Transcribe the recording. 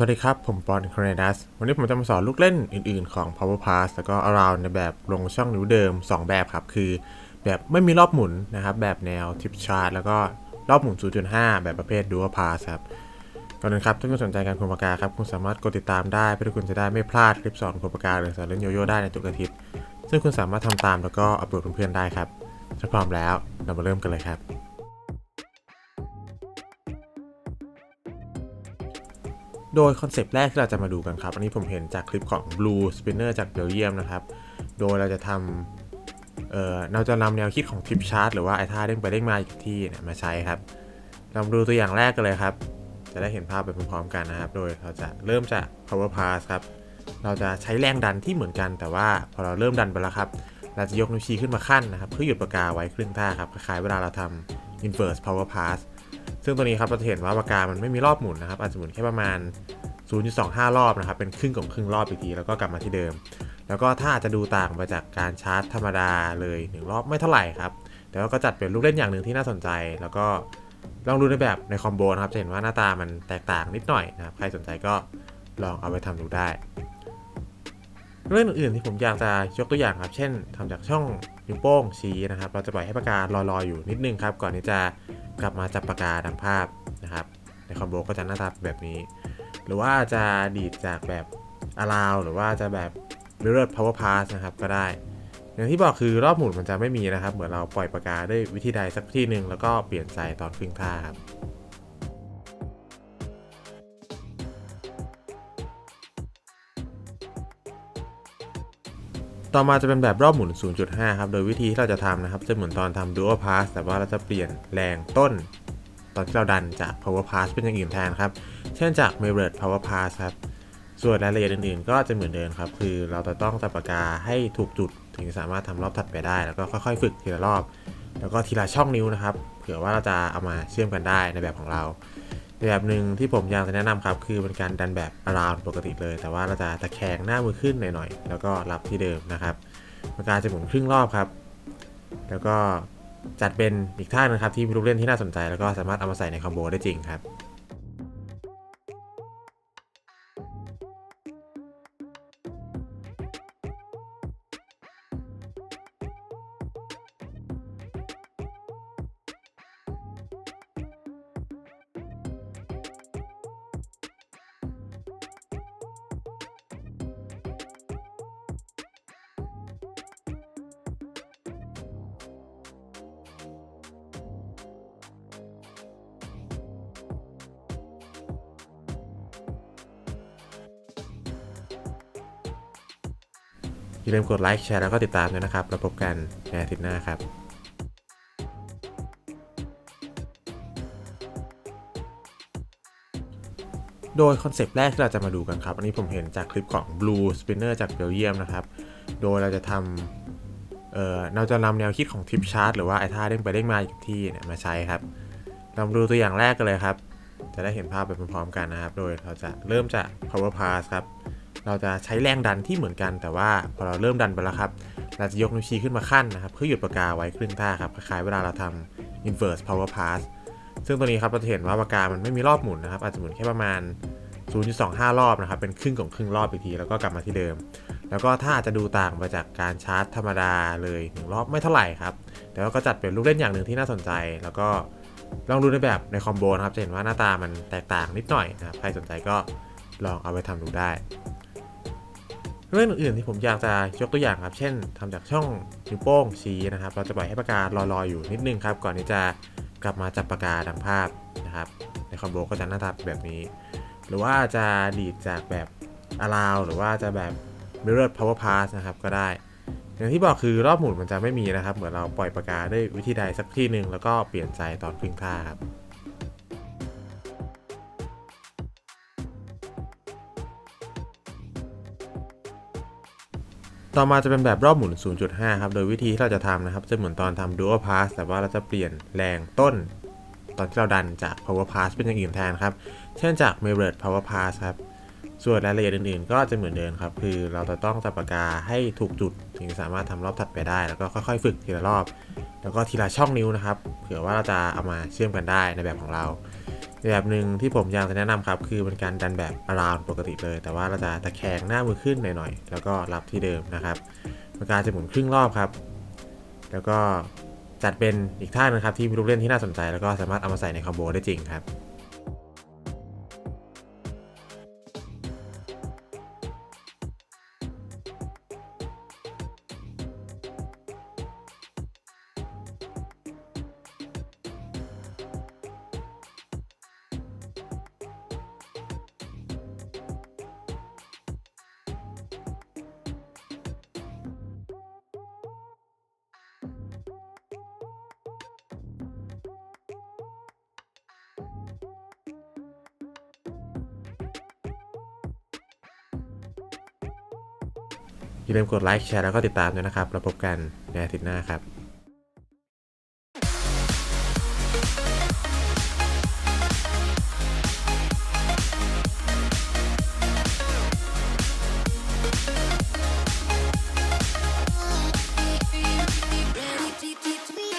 สวัสดีครับ ผมปอนค o นดัส วันนี้ผมจะมาสอนลูกเล่นอื่นๆ ของ Power Pass แล้วก็ Around ในแบบลงช่องนิ้วเดิม 2 แบบครับ คือแบบไม่มีรอบหมุนนะครับ แบบแนวทิปชาร์ตแล้วก็รอบหมุน 0.5 แบบประเภท Dual Pass ครับ ก่อนอื่นครับ ถ้าคุณสนใจการคุมปากกาครับ คุณสามารถกดติดตามได้ เพื่อที่คุณจะได้ไม่พลาดคลิปสอนคุมปากกาหรือสอนเล่นโยโย่ได้ในทุกอาทิตย์ ซึ่งคุณสามารถทำตามแล้วก็อัปโหลดเพื่อนๆได้ครับถ้าพร้อมแล้วเรามาเริ่มกันเลยครับ โดยคอนเซปต์แรกที่เราจะมาดูกันครับ อันนี้ผมเห็นจากคลิปของ Blue Spinner จากเบลเยียมนะครับ โดยเราจะทำเอ่อเราจะนำแนวคิดของทิปชาร์ตหรือว่าไอ้ท่าเด้งไปเด้งมาอีกที่เนี่ยมาใช้ครับเรามาดูตัวอย่างแรกกันเลยครับ จะได้เห็นภาพไปพร้อมๆกันนะครับ โดยเราจะเริ่มจาก power pass ครับ เราจะใช้แรงดันที่เหมือนกัน แต่ว่าพอเราเริ่มดันไปแล้วครับ เราจะยกนิ้วชี้ขึ้นมาขั้นนะครับ เพื่อหยุดปากกาไว้ครึ่งท่าครับ คล้ายๆเวลาเราทำ inverse power pass ซึ่งตัวนี้ครับเราจะเห็นว่าปากกามันไม่มีรอบหมุนนะครับอาจจะหมุนแค่ประมาณ 0.25 รอบนะครับ เป็นครึ่งของครึ่งรอบอีกทีแล้วก็กลับมาที่เดิม แล้วก็ถ้าอาจจะดูต่างไปจากการชาร์จธรรมดาเลยหนึ่งรอบไม่เท่าไหร่ครับ แต่ว่าก็จัดเป็นลูกเล่นอย่างหนึ่งที่น่าสนใจ แล้วก็ลองดูในแบบในคอมโบนะครับจะเห็นว่าหน้าตามันแตกต่างนิดหน่อยนะครับใครสนใจก็ลองเอาไปทำดูได้ เรื่องอื่นๆที่ผมอยากจะยกตัวอย่างครับ เช่นทำจากช่องนิ้วโป้งชี้นะครับ เราจะปล่อยให้ปากกาลอยๆอยู่นิดนึงครับ ก่อนที่จะกลับมาจับปากกาดังภาพนะครับ ในคอมโบก็จะหน้าตาแบบนี้ หรือว่าจะดีดจากแบบ allow หรือว่าจะแบบ mirror power pass นะครับก็ได้ อย่างที่บอกคือรอบหมุนมันจะไม่มีนะครับ เหมือนเราปล่อยปากกาด้วยวิธีใดสักที่หนึ่งแล้วก็เปลี่ยนใจตอนครึ่งท่าครับ ต่อมาจะเป็นแบบรอบหมุน 0.5 ครับ โดยวิธีที่เราจะทำนะครับ จะเหมือนตอนทำ dual pass แต่ว่าเราจะเปลี่ยนแรงต้น ตอนที่เราดันจาก power pass เป็นอย่างอื่นแทนครับ เช่นจาก mirrored power pass ครับ ส่วนรายละเอียดอื่นๆ ก็จะเหมือนเดิมครับ คือเราจะต้องจับปากกาให้ถูกจุด ถึงสามารถทำรอบถัดไปได้ แล้วก็ค่อยๆ ฝึกทีละรอบ แล้วก็ทีละช่องนิ้วนะครับ เผื่อว่าเราจะเอามาเชื่อมกันได้ในแบบของเรา แบบหนึ่งที่ผมอยากจะแนะนำครับ คือเป็นการดันแบบ around ปกติเลย แต่ว่าเราจะตะแคงหน้ามือขึ้นหน่อยๆแล้วก็รับที่เดิมนะครับปากกาจะหมุนครึ่งรอบครับ แล้วก็จัดเป็นอีกท่านึงครับที่มีลูกเล่นที่น่าสนใจ แล้วก็สามารถเอามาใส่ในคอมโบได้จริงครับ อย่าลืมกดไลค์แชร์แล้วก็ติดตามด้วยนะครับ แล้วพบกันในอาทิตย์หน้าครับโดยคอนเซปต์แรกที่เราจะมาดูกันครับ อันนี้ผมเห็นจากคลิปของ Blue Spinner จากเบลเยียมนะครับ โดยเราจะทำเอ่อเราจะนำแนวคิดของทิปชาร์ตหรือว่าไอ้ท่าเด้งไปเด้งมาอีกที่เนี่ยมาใช้ครับเรามาดูตัวอย่างแรกกันเลยครับ จะได้เห็นภาพไปพร้อมๆกันนะครับ โดยเราจะเริ่มจาก power pass ครับ เราจะใช้แรงดันที่เหมือนกัน แต่ว่าพอเราเริ่มดันไปแล้วครับ เราจะยกนิ้วชี้ขึ้นมาขั้นนะครับ เพื่อหยุดปากกาไว้ครึ่งท่าครับ คล้ายๆเวลาเราทำ inverse power pass ซึ่งตัวนี้ครับเราจะเห็นว่าปากกามันไม่มีรอบหมุนนะครับ อาจจะหมุนแค่ประมาณ 0.25 รอบนะครับ เป็นครึ่งของครึ่งรอบอีกที แล้วก็กลับมาที่เดิม แล้วก็ถ้าอาจจะดูต่างไปจากการชาร์จธรรมดาเลยหนึ่งรอบไม่เท่าไหร่ครับ แต่ว่าก็จัดเป็นลูกเล่นอย่างหนึ่งที่น่าสนใจ แล้วก็ลองดูในแบบในคอมโบนะครับ จะเห็นว่าหน้าตามันแตกต่างนิดหน่อยนะครับ ใครสนใจก็ลองเอาไปทำดูได้ เรื่องอื่นๆที่ผมอยากจะยกตัวอย่างครับ เช่นทำจากช่องนิ้วโป้งชี้นะครับ เราจะปล่อยให้ปากกาลอยๆอยู่นิดนึงครับ ก่อนที่จะกลับมาจับปากกาดังภาพนะครับ ในคอมโบก็จะหน้าตาแบบนี้ หรือว่าจะดีดจากแบบ allow หรือว่าจะแบบ mirror power pass นะครับก็ได้ อย่างที่บอกคือรอบหมุนมันจะไม่มีนะครับ เหมือนเราปล่อยปากกาด้วยวิธีใดสักที่หนึ่งแล้วก็เปลี่ยนใจตอนครึ่งท่าครับ ต่อมาจะเป็นแบบรอบหมุน 0.5 ครับ โดยวิธีที่เราจะทำนะครับ จะเหมือนตอนทำ dual pass แต่ว่าเราจะเปลี่ยนแรงต้น ตอนที่เราดันจาก power pass เป็นอย่างอื่นแทนครับ เช่นจาก mirrored power pass ครับ ส่วนรายละเอียดอื่นๆ ก็จะเหมือนเดิมครับ คือเราจะต้องจับปากกาให้ถูกจุด ถึงสามารถทำรอบถัดไปได้ แล้วก็ค่อยๆ ฝึกทีละรอบ แล้วก็ทีละช่องนิ้วนะครับ เผื่อว่าเราจะเอามาเชื่อมกันได้ในแบบของเรา แบบหนึ่งที่ผมอยากจะแนะนำครับ คือเป็นการดันแบบอาราวปกติเลย แต่ว่าเราจะตะแคงหน้ามือขึ้นหน่อยๆ แล้วก็รับที่เดิมนะครับเป็นการจะหมุนครึ่งรอบครับ แล้วก็จัดเป็นอีกท่านึงครับที่มีลูกเล่นที่น่าสนใจ แล้วก็สามารถเอามาใส่ในคอมโบได้จริงครับ อย่าลืมกดไลค์แชร์แล้วก็ติดตามด้วยนะครับ แล้วพบกันในอาทิตย์หน้าครับ